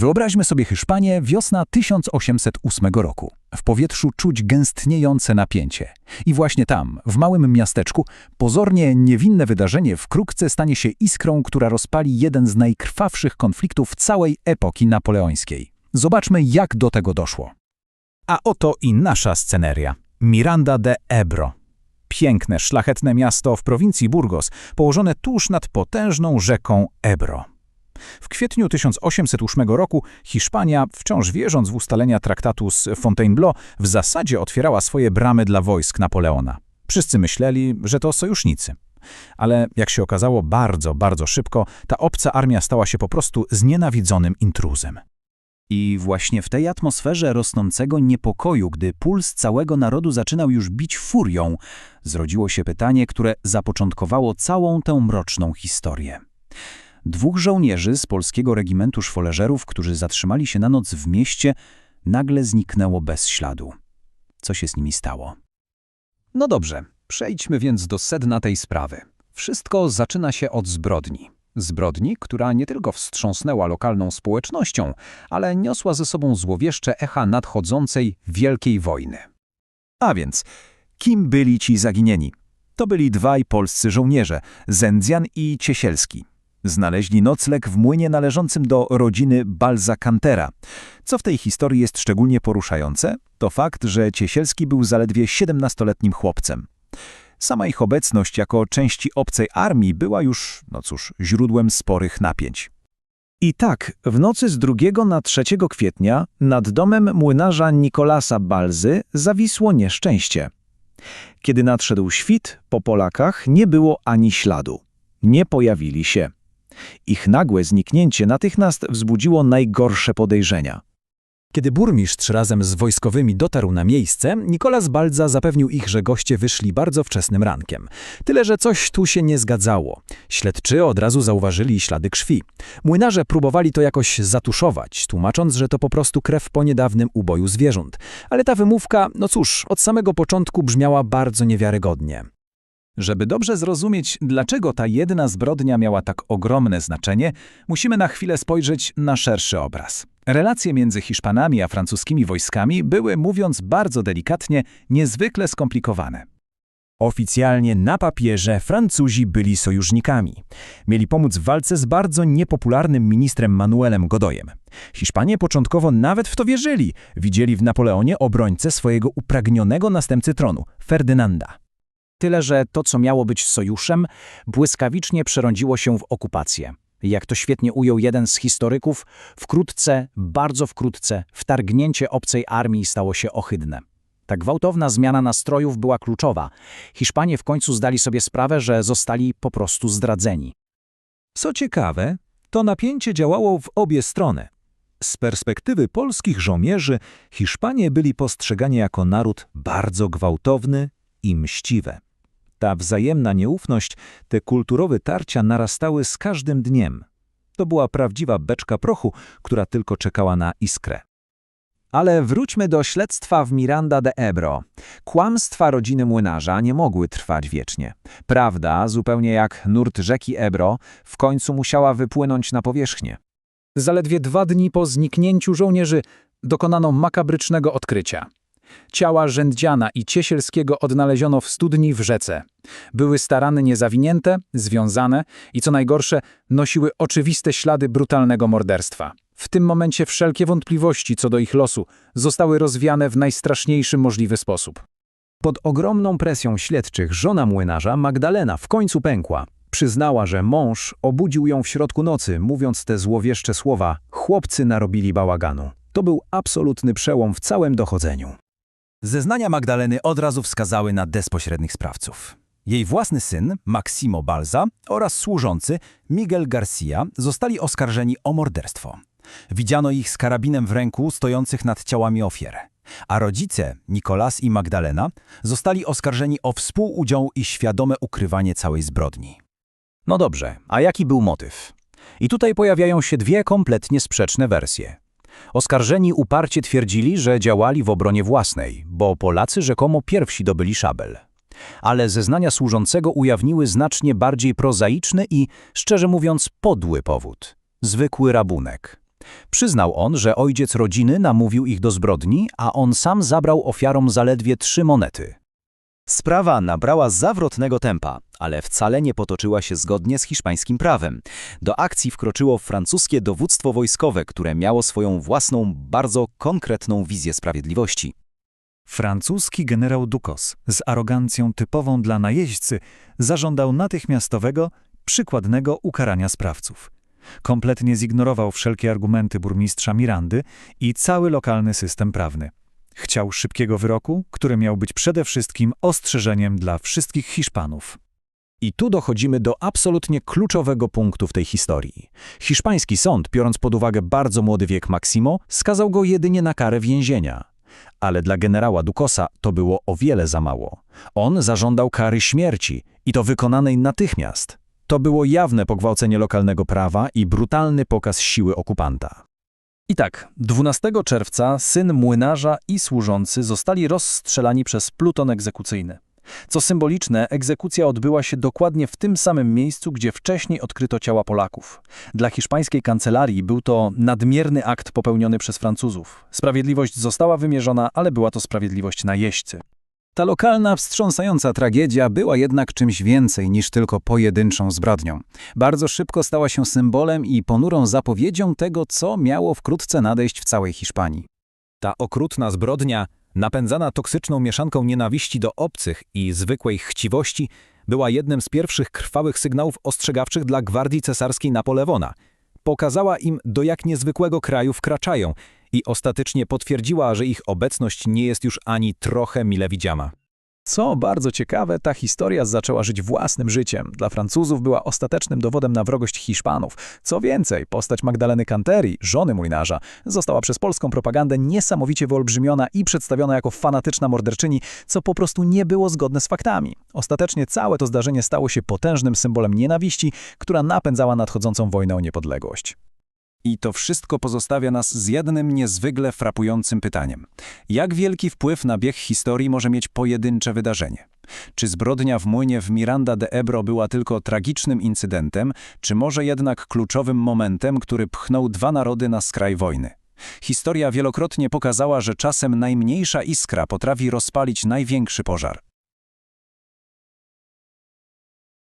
Wyobraźmy sobie Hiszpanię, wiosna 1808 roku. W powietrzu czuć gęstniejące napięcie. I właśnie tam, w małym miasteczku, pozornie niewinne wydarzenie wkrótce stanie się iskrą, która rozpali jeden z najkrwawszych konfliktów całej epoki napoleońskiej. Zobaczmy, jak do tego doszło. A oto i nasza sceneria. Miranda de Ebro. Piękne, szlachetne miasto w prowincji Burgos, położone tuż nad potężną rzeką Ebro. W kwietniu 1808 roku Hiszpania, wciąż wierząc w ustalenia traktatu z Fontainebleau, w zasadzie otwierała swoje bramy dla wojsk Napoleona. Wszyscy myśleli, że to sojusznicy. Ale jak się okazało bardzo, bardzo szybko, ta obca armia stała się po prostu znienawidzonym intruzem. I właśnie w tej atmosferze rosnącego niepokoju, gdy puls całego narodu zaczynał już bić furią, zrodziło się pytanie, które zapoczątkowało całą tę mroczną historię. Dwóch żołnierzy z polskiego regimentu szwoleżerów, którzy zatrzymali się na noc w mieście, nagle zniknęło bez śladu. Co się z nimi stało? No dobrze, przejdźmy więc do sedna tej sprawy. Wszystko zaczyna się od zbrodni. Zbrodni, która nie tylko wstrząsnęła lokalną społecznością, ale niosła ze sobą złowieszcze echa nadchodzącej wielkiej wojny. A więc, kim byli ci zaginieni? To byli dwaj polscy żołnierze, Zędzjan i Ciesielski. Znaleźli nocleg w młynie należącym do rodziny Balza Cantera. Co w tej historii jest szczególnie poruszające, to fakt, że Ciesielski był zaledwie 17-letnim chłopcem. Sama ich obecność jako części obcej armii była już, no cóż, źródłem sporych napięć. I tak, w nocy z 2 na 3 kwietnia nad domem młynarza Nikolasa Balzy zawisło nieszczęście. Kiedy nadszedł świt, po Polakach nie było ani śladu. Nie pojawili się. Ich nagłe zniknięcie natychmiast wzbudziło najgorsze podejrzenia. Kiedy burmistrz razem z wojskowymi dotarł na miejsce, Nikolas Baldza zapewnił ich, że goście wyszli bardzo wczesnym rankiem. Tyle, że coś tu się nie zgadzało. Śledczy od razu zauważyli ślady krwi. Młynarze próbowali to jakoś zatuszować, tłumacząc, że to po prostu krew po niedawnym uboju zwierząt. Ale ta wymówka, no cóż, od samego początku brzmiała bardzo niewiarygodnie. Żeby dobrze zrozumieć, dlaczego ta jedna zbrodnia miała tak ogromne znaczenie, musimy na chwilę spojrzeć na szerszy obraz. Relacje między Hiszpanami a francuskimi wojskami były, mówiąc bardzo delikatnie, niezwykle skomplikowane. Oficjalnie na papierze Francuzi byli sojusznikami. Mieli pomóc w walce z bardzo niepopularnym ministrem Manuelem Godoyem. Hiszpanie początkowo nawet w to wierzyli. Widzieli w Napoleonie obrońcę swojego upragnionego następcy tronu, Ferdynanda. Tyle, że to, co miało być sojuszem, błyskawicznie przerądziło się w okupację. Jak to świetnie ujął jeden z historyków, wkrótce, bardzo wkrótce, wtargnięcie obcej armii stało się ohydne. Ta gwałtowna zmiana nastrojów była kluczowa. Hiszpanie w końcu zdali sobie sprawę, że zostali po prostu zdradzeni. Co ciekawe, to napięcie działało w obie strony. Z perspektywy polskich żołnierzy Hiszpanie byli postrzegani jako naród bardzo gwałtowny i mściwy. Ta wzajemna nieufność, te kulturowe tarcia narastały z każdym dniem. To była prawdziwa beczka prochu, która tylko czekała na iskrę. Ale wróćmy do śledztwa w Miranda de Ebro. Kłamstwa rodziny młynarza nie mogły trwać wiecznie. Prawda, zupełnie jak nurt rzeki Ebro, w końcu musiała wypłynąć na powierzchnię. Zaledwie dwa dni po zniknięciu żołnierzy dokonano makabrycznego odkrycia. Ciała Rzędziana i Ciesielskiego odnaleziono w studni w rzece. Były starannie zawinięte, związane i co najgorsze, nosiły oczywiste ślady brutalnego morderstwa. W tym momencie wszelkie wątpliwości co do ich losu zostały rozwiane w najstraszniejszy możliwy sposób. Pod ogromną presją śledczych żona młynarza Magdalena w końcu pękła. Przyznała, że mąż obudził ją w środku nocy, mówiąc te złowieszcze słowa: Chłopcy narobili bałaganu. To był absolutny przełom w całym dochodzeniu. Zeznania Magdaleny od razu wskazały na bezpośrednich sprawców. Jej własny syn, Maximo Balza, oraz służący, Miguel Garcia, zostali oskarżeni o morderstwo. Widziano ich z karabinem w ręku stojących nad ciałami ofiar. A rodzice, Nicolas i Magdalena, zostali oskarżeni o współudział i świadome ukrywanie całej zbrodni. No dobrze, a jaki był motyw? I tutaj pojawiają się dwie kompletnie sprzeczne wersje. Oskarżeni uparcie twierdzili, że działali w obronie własnej, bo Polacy rzekomo pierwsi dobyli szabel. Ale zeznania służącego ujawniły znacznie bardziej prozaiczny i, szczerze mówiąc, podły powód. Zwykły rabunek. Przyznał on, że ojciec rodziny namówił ich do zbrodni, a on sam zabrał ofiarom zaledwie trzy monety. Sprawa nabrała zawrotnego tempa, ale wcale nie potoczyła się zgodnie z hiszpańskim prawem. Do akcji wkroczyło francuskie dowództwo wojskowe, które miało swoją własną, bardzo konkretną wizję sprawiedliwości. Francuski generał Ducos z arogancją typową dla najeźdźcy zażądał natychmiastowego, przykładnego ukarania sprawców. Kompletnie zignorował wszelkie argumenty burmistrza Mirandy i cały lokalny system prawny. Chciał szybkiego wyroku, który miał być przede wszystkim ostrzeżeniem dla wszystkich Hiszpanów. I tu dochodzimy do absolutnie kluczowego punktu w tej historii. Hiszpański sąd, biorąc pod uwagę bardzo młody wiek Maximo, skazał go jedynie na karę więzienia. Ale dla generała Ducosa to było o wiele za mało. On zażądał kary śmierci i to wykonanej natychmiast. To było jawne pogwałcenie lokalnego prawa i brutalny pokaz siły okupanta. I tak, 12 czerwca syn młynarza i służący zostali rozstrzelani przez pluton egzekucyjny. Co symboliczne, egzekucja odbyła się dokładnie w tym samym miejscu, gdzie wcześniej odkryto ciała Polaków. Dla hiszpańskiej kancelarii był to nadmierny akt popełniony przez Francuzów. Sprawiedliwość została wymierzona, ale była to sprawiedliwość najeźdźcy. Ta lokalna, wstrząsająca tragedia była jednak czymś więcej niż tylko pojedynczą zbrodnią. Bardzo szybko stała się symbolem i ponurą zapowiedzią tego, co miało wkrótce nadejść w całej Hiszpanii. Ta okrutna zbrodnia, napędzana toksyczną mieszanką nienawiści do obcych i zwykłej chciwości, była jednym z pierwszych krwawych sygnałów ostrzegawczych dla gwardii cesarskiej Napoleona. Pokazała im, do jak niezwykłego kraju wkraczają i ostatecznie potwierdziła, że ich obecność nie jest już ani trochę mile widziana. Co bardzo ciekawe, ta historia zaczęła żyć własnym życiem. Dla Francuzów była ostatecznym dowodem na wrogość Hiszpanów. Co więcej, postać Magdaleny Canteri, żony młynarza, została przez polską propagandę niesamowicie wyolbrzymiona i przedstawiona jako fanatyczna morderczyni, co po prostu nie było zgodne z faktami. Ostatecznie całe to zdarzenie stało się potężnym symbolem nienawiści, która napędzała nadchodzącą wojnę o niepodległość. I to wszystko pozostawia nas z jednym niezwykle frapującym pytaniem. Jak wielki wpływ na bieg historii może mieć pojedyncze wydarzenie? Czy zbrodnia w młynie w Miranda de Ebro była tylko tragicznym incydentem, czy może jednak kluczowym momentem, który pchnął dwa narody na skraj wojny? Historia wielokrotnie pokazała, że czasem najmniejsza iskra potrafi rozpalić największy pożar.